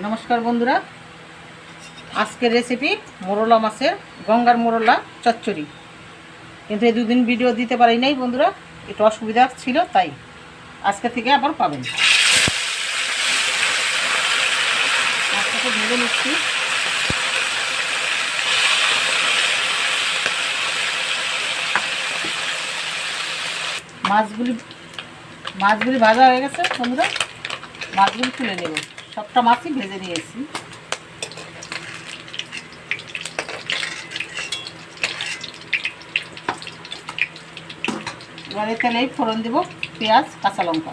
নমস্কার বন্ধুরা। আজকের রেসিপি মোরলা মাছের, গঙ্গার মোরলা চচ্চড়ি। কিন্তু এই দুদিন ভিডিও দিতে পারি নাই বন্ধুরা, একটু অসুবিধা ছিল তাই। আজকে থেকে আবার পাবেন। মাছগুলি মাছগুলি ভাজা হয়ে গেছে বন্ধুরা, মাছগুলি তুলে নেব। সবটা মাছই ভেজে নিয়েছি। এবারে তেলেই ফোড়ন দেব পেঁয়াজ কাঁচা লঙ্কা।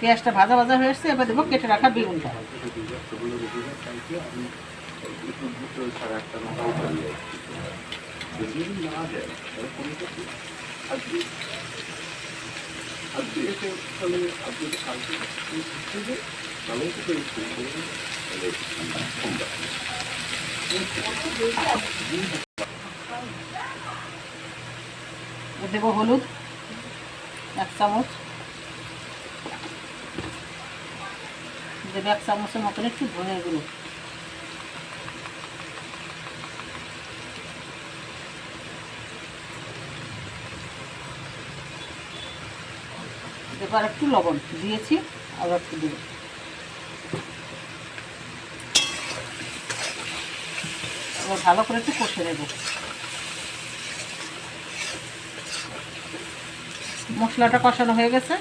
পেঁয়াজটা ভাজা ভাজা হয়ে এসছে এবার দেবো কেটে রাখা বেগুনটা। দেবো হলুদ এক চামচ। দেবে এক চামচের মতন একটু ধনে গুঁড়ো এবার একটু লবণ দিয়েছি, আবার একটু দেবো। এবার ভালো করে একটু কষে নেব। মশলাটা কষানো হয়ে গেছে,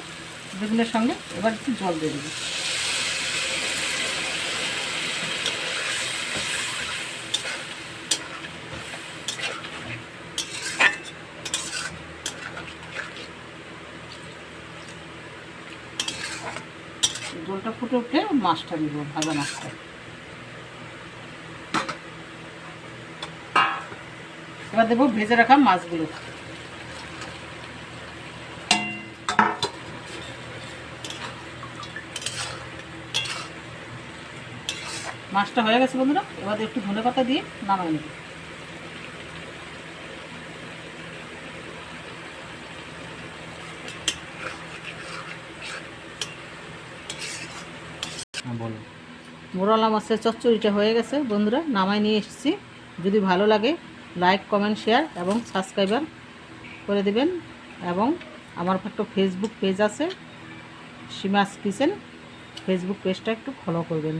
বেগুনের সঙ্গে এবার একটু জল দিয়ে দেবো। জলটা ফুটে উঠলে মাছটা দিব, ভাজা মাছটা। এবার দেবো ভেজে রাখা মাছগুলো। মাছটা হয়ে গেছে বন্ধুরা, এবার একটু ধনে পাতা দিয়ে নামাই নেব। মোরলা মাছের চচ্চড়িটা হয়ে গেছে, বন্ধুরা নামাই নিয়ে এসেছি। যদি ভালো লাগে লাইক কমেন্ট শেয়ার এবং সাবস্ক্রাইবার করে দেবেন। এবং আমার একটা ফেসবুক পেজ আছে সীমাস কিচেন ফেসবুক পেজটা একটু ফলো করবেন।